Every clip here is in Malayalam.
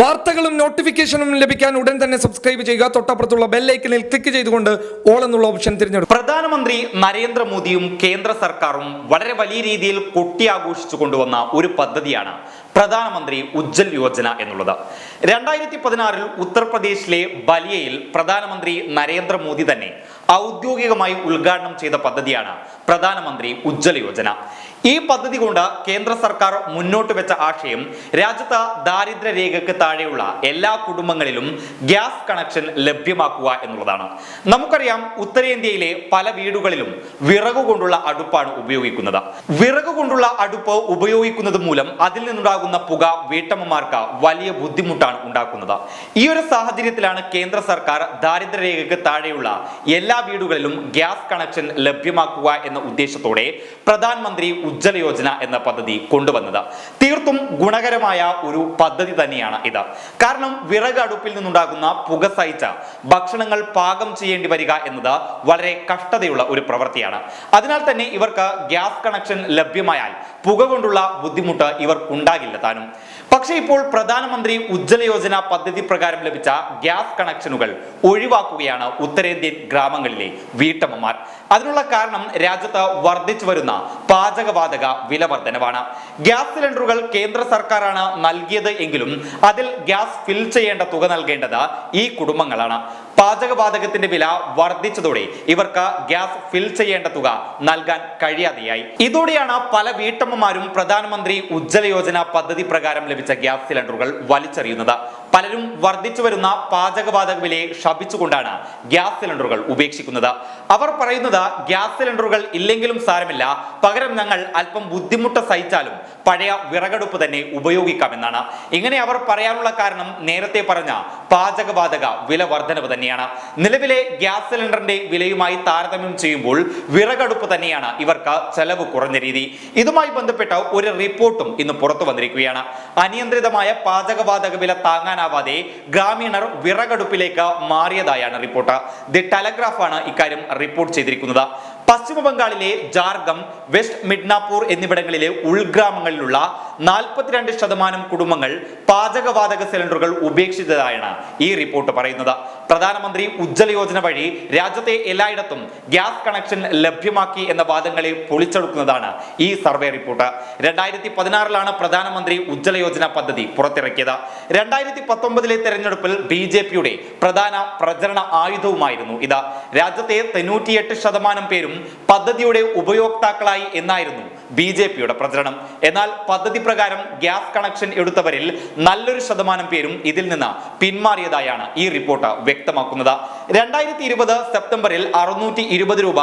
വാർത്തകളും നോട്ടിഫിക്കേഷനും ലഭിക്കാൻ ഉടൻ തന്നെ സബ്സ്ക്രൈബ് ചെയ്യുക. തൊട്ടപ്പുറത്തുള്ള ബെല്ലൈക്കനിൽ ക്ലിക്ക് ചെയ്തുകൊണ്ട് ഓൾ എന്നുള്ള ഓപ്ഷൻ തിരഞ്ഞെടുക്കും പ്രധാനമന്ത്രി നരേന്ദ്രമോദിയും കേന്ദ്ര സർക്കാരും വളരെ വലിയ രീതിയിൽ കൊട്ടിയാഘോഷിച്ചു കൊണ്ടുവന്ന ഒരു പദ്ധതിയാണ് പ്രധാനമന്ത്രി ഉജ്ജൽ യോജന എന്നുള്ളത്. രണ്ടായിരത്തി പതിനാറിൽ ഉത്തർപ്രദേശിലെ ബലിയയിൽ പ്രധാനമന്ത്രി നരേന്ദ്രമോദി തന്നെ ഔദ്യോഗികമായി ഉദ്ഘാടനം ചെയ്ത പദ്ധതിയാണ് പ്രധാനമന്ത്രി ഉജ്ജ്വല യോജന. ഈ പദ്ധതി കൊണ്ട് കേന്ദ്ര സർക്കാർ മുന്നോട്ട് വെച്ച ആശയം രാജ്യത്ത് ദാരിദ്ര്യ രേഖയ്ക്ക് താഴെയുള്ള എല്ലാ കുടുംബങ്ങളിലും ഗ്യാസ് കണക്ഷൻ ലഭ്യമാക്കുക എന്നുള്ളതാണ്. നമുക്കറിയാം ഉത്തരേന്ത്യയിലെ പല വീടുകളിലും വിറക് കൊണ്ടുള്ള അടുപ്പാണ് ഉപയോഗിക്കുന്നത്. വിറക് കൊണ്ടുള്ള അടുപ്പ് ഉപയോഗിക്കുന്നത് മൂലം അതിൽ നിന്നുണ്ടാകുന്ന പുക വീട്ടമ്മമാർക്ക് വലിയ ബുദ്ധിമുട്ടാണ് ഉണ്ടാക്കുന്നത്. ഈ ഒരു സാഹചര്യത്തിലാണ് കേന്ദ്ര സർക്കാർ ദാരിദ്ര്യ രേഖയ്ക്ക് താഴെയുള്ള എല്ലാ വീടുകളിലും ഗ്യാസ് കണക്ഷൻ ലഭ്യമാക്കുക എന്ന ഉദ്ദേശത്തോടെ പ്രധാനമന്ത്രി ഉജ്ജല യോജന എന്ന പദ്ധതി കൊണ്ടുവന്നത്. തീർത്തും ഗുണകരമായ ഒരു പദ്ധതി തന്നെയാണ് ഇത്. കാരണം വിറക് അടുപ്പിൽ നിന്നുണ്ടാകുന്ന പുക സഹിച്ച ഭക്ഷണങ്ങൾ പാകം ചെയ്യേണ്ടി വരിക എന്നത് വളരെ കഷ്ടതയുള്ള ഒരു പ്രവൃത്തിയാണ്. അതിനാൽ തന്നെ ഇവർക്ക് ഗ്യാസ് കണക്ഷൻ ലഭ്യമായാൽ പുക കൊണ്ടുള്ള ബുദ്ധിമുട്ട് ഇവർക്കുണ്ടാകില്ല താനും. പക്ഷേ ഇപ്പോൾ പ്രധാനമന്ത്രി ഉജ്ജ്വല യോജന പദ്ധതി പ്രകാരം ലഭിച്ച ഗ്യാസ് കണക്ഷനുകൾ ഒഴിവാക്കുകയാണ് ഉത്തരേന്ത്യൻ ഗ്രാമങ്ങളിലെ വീട്ടമ്മമാർ. അതിനുള്ള കാരണം രാജ്യത്ത് വർദ്ധിച്ചു വരുന്ന പാചകവാതക വില വർധനവാണ് ഗ്യാസ് സിലിണ്ടറുകൾ കേന്ദ്ര സർക്കാരാണ് നൽകിയത് എങ്കിലും അതിൽ ഗ്യാസ് ഫിൽ ചെയ്യേണ്ട തുക നൽകേണ്ടത് ഈ കുടുംബങ്ങളാണ്. പാചകവാതകത്തിന്റെ വില വർദ്ധിച്ചതോടെ ഇവർക്ക് ഗ്യാസ് ഫിൽ ചെയ്യേണ്ട തുക നൽകാൻ കഴിയാതെയായി. ഇതോടെയാണ് പല വീട്ടമ്മമാരും പ്രധാനമന്ത്രി ഉജ്ജ്വല യോജന പദ്ധതി പ്രകാരം ലഭിച്ച ഗ്യാസ് സിലിണ്ടറുകൾ വലിച്ചെറിയുന്നത്. പലരും വർദ്ധിച്ചു വരുന്ന പാചകവാതക വിലയെ ശപിച്ചുകൊണ്ടാണ് ഗ്യാസ് സിലിണ്ടറുകൾ ഉപേക്ഷിക്കുന്നത്. അവർ പറയുന്നത് ഗ്യാസ് സിലിണ്ടറുകൾ ഇല്ലെങ്കിലും സാരമില്ല. പകരം ഞങ്ങൾ അല്പം ബുദ്ധിമുട്ട് സഹിച്ചാലും പഴയ വിറകടുപ്പ് തന്നെ ഉപയോഗിക്കാമെന്നാണ്. ഇങ്ങനെ അവർ പറയാനുള്ള കാരണം നേരത്തെ പറഞ്ഞ പാചകവാതക വില വർധനവ് തന്നെയാണ്. നിലവിലെ ഗ്യാസ് സിലിണ്ടറിന്റെ വിലയുമായി താരതമ്യം ചെയ്യുമ്പോൾ വിറകടുപ്പ് തന്നെയാണ് ഇവർക്ക് ചെലവ് കുറഞ്ഞ രീതി. ഇതുമായി ബന്ധപ്പെട്ട ഒരു റിപ്പോർട്ടും ഇന്ന് പുറത്തു വന്നിരിക്കുകയാണ്. അനിയന്ത്രിതമായ പാചകവാതക വില താങ്ങാനാവാതെ ഗ്രാമീണർ വിറകടുപ്പിലേക്ക് മാറിയതായാണ് റിപ്പോർട്ട്. ദി ടെലഗ്രാഫാണ് ഇക്കാര്യം റിപ്പോർട്ട് ചെയ്തിരിക്കുന്നത്. പശ്ചിമ ബംഗാളിലെ ജാർഗം വെസ്റ്റ് മിഡ്നാപൂർ എന്നിവിടങ്ങളിലെ ഉൾഗ്രാമങ്ങളിലുള്ള നാൽപ്പത്തിരണ്ട് ശതമാനം കുടുംബങ്ങൾ പാചകവാതക സിലിണ്ടറുകൾ ഉപേക്ഷിച്ചതായാണ് ഈ റിപ്പോർട്ട് പറയുന്നത്. പ്രധാനമന്ത്രി ഉജ്ജ്വല യോജന വഴി രാജ്യത്തെ എല്ലായിടത്തും ഗ്യാസ് കണക്ഷൻ ലഭ്യമാക്കി എന്ന വാദങ്ങളെ പൊളിച്ചെടുക്കുന്നതാണ് ഈ സർവേ റിപ്പോർട്ട്. രണ്ടായിരത്തി പതിനാറിലാണ് പ്രധാനമന്ത്രി ഉജ്ജ്വല യോജന പദ്ധതി പുറത്തിറക്കിയത്. രണ്ടായിരത്തി പത്തൊമ്പതിലെ തെരഞ്ഞെടുപ്പിൽ ബി ജെ പിയുടെ പ്രധാന പ്രചരണ ആയുധവുമായിരുന്നു ഇത്. രാജ്യത്തെ തൊണ്ണൂറ്റിയെട്ട് ശതമാനം പേരും പദ്ധതിയുടെ ഉപയോക്താക്കളായി എന്നായിരുന്നു ബി ജെ പിയുടെ പ്രചരണം. എന്നാൽ പദ്ധതി പ്രകാരം ഗ്യാസ് കണക്ഷൻ എടുത്തവരിൽ നല്ലൊരു ശതമാനം പേരും ഇതിൽ നിന്ന് പിന്മാറിയതായാണ് ഈ റിപ്പോർട്ട് വ്യക്തമാക്കുന്നത്. രണ്ടായിരത്തി ഇരുപത് സെപ്റ്റംബറിൽ അറുന്നൂറ്റി ഇരുപത് രൂപ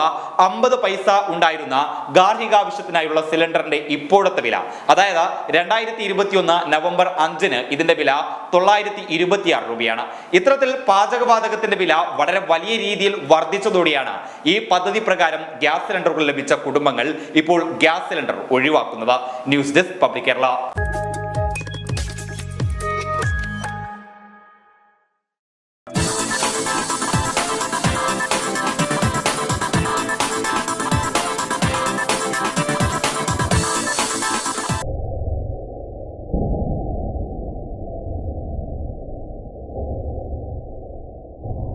അമ്പത് പൈസ ഉണ്ടായിരുന്ന ഗാർഹികാവശ്യത്തിനായുള്ള സിലിണ്ടറിന്റെ ഇപ്പോഴത്തെ വില. അതായത് രണ്ടായിരത്തി ഇരുപത്തിയൊന്ന് നവംബർ അഞ്ചിന് ഇതിന്റെ വില തൊള്ളായിരത്തി ഇരുപത്തിയാറ് രൂപയാണ്. ഇത്തരത്തിൽ പാചകവാതകത്തിന്റെ വില വളരെ വലിയ രീതിയിൽ വർദ്ധിച്ചതോടെയാണ് ഈ പദ്ധതി പ്രകാരം ഗ്യാസ് സിലിണ്ടറുകൾ ലഭിച്ച കുടുംബങ്ങൾ ഇപ്പോൾ ഗ്യാസ് സിലിണ്ടർ ഒഴിവാക്കുന്നത് ന്യൂസ് ഡെസ്ക് പബ്ലിക് കേരള.